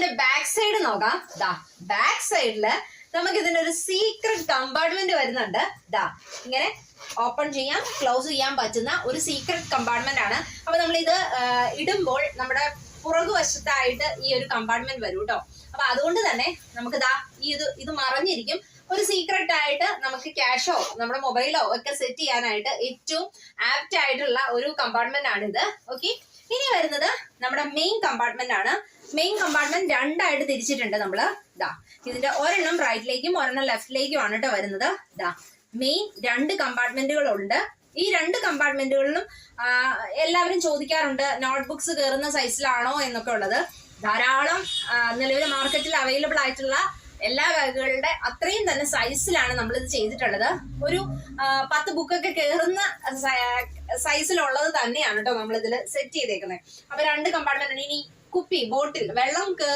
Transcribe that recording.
ഇതിന്റെ back side നോക്കാം. ദാ ബാക്ക് സൈഡിൽ നമുക്ക് ഇതിന്റെ ഒരു സീക്രട്ട് കമ്പാർട്ട്മെന്റ് വരുന്നുണ്ട്. ദാ ഇങ്ങനെ ഓപ്പൺ ചെയ്യാം ക്ലോസ് ചെയ്യാൻ പറ്റുന്ന ഒരു സീക്രട്ട് കമ്പാർട്ട്മെന്റ് ആണ്. അപ്പൊ നമ്മൾ ഇത് ഇടുമ്പോൾ നമ്മുടെ പുറകുവശത്തായിട്ട് ഈ ഒരു കമ്പാർട്ട്മെന്റ് വരും കേട്ടോ. അപ്പൊ അതുകൊണ്ട് തന്നെ നമുക്ക് ദാ ഈ ഇത് ഇത് മറഞ്ഞിരിക്കും. ഒരു സീക്രട്ട് ആയിട്ട് നമുക്ക് ക്യാഷോ നമ്മുടെ മൊബൈലോ ഒക്കെ സെറ്റ് ചെയ്യാനായിട്ട് ഏറ്റവും ആപ്റ്റ് ആയിട്ടുള്ള ഒരു കമ്പാർട്ട്മെന്റ് ആണ് ഇത് ഓക്കെ ഇനി വരുന്നത് നമ്മുടെ മെയിൻ കമ്പാർട്ട്മെന്റ് ആണ്. മെയിൻ കമ്പാർട്ട്മെന്റ് രണ്ടായിട്ട് തിരിച്ചിട്ടുണ്ട് നമ്മൾ. ഇതാ ഇതിന്റെ ഒരെണ്ണം റൈറ്റിലേക്കും ഒരെണ്ണം ലെഫ്റ്റിലേക്കും ആണ് കേട്ടോ വരുന്നത്. ഇതാ മെയിൻ രണ്ട് കമ്പാർട്ട്മെന്റുകൾ ഉണ്ട്. ഈ രണ്ട് കമ്പാർട്ട്മെന്റുകളിലും എല്ലാവരും ചോദിക്കാറുണ്ട് നോട്ട്ബുക്സ് കയറുന്ന സൈസിലാണോ എന്നൊക്കെ ഉള്ളത്. ധാരാളം നിലവിൽ മാർക്കറ്റിൽ അവൈലബിൾ ആയിട്ടുള്ള എല്ലാ ബാഗുകളുടെ അത്രയും തന്നെ സൈസിലാണ് നമ്മൾ ഇത് ചെയ്തിട്ടുള്ളത്. ഒരു പത്ത് ബുക്കൊക്കെ കയറുന്ന സൈസിലുള്ളത് തന്നെയാണ് കേട്ടോ നമ്മൾ ഇതിൽ സെറ്റ് ചെയ്തേക്കുന്നത് അപ്പൊ രണ്ട് കമ്പാർട്ട്മെന്റ് ഇനി കുപ്പി ബോട്ടിൽ വെള്ളം കയറും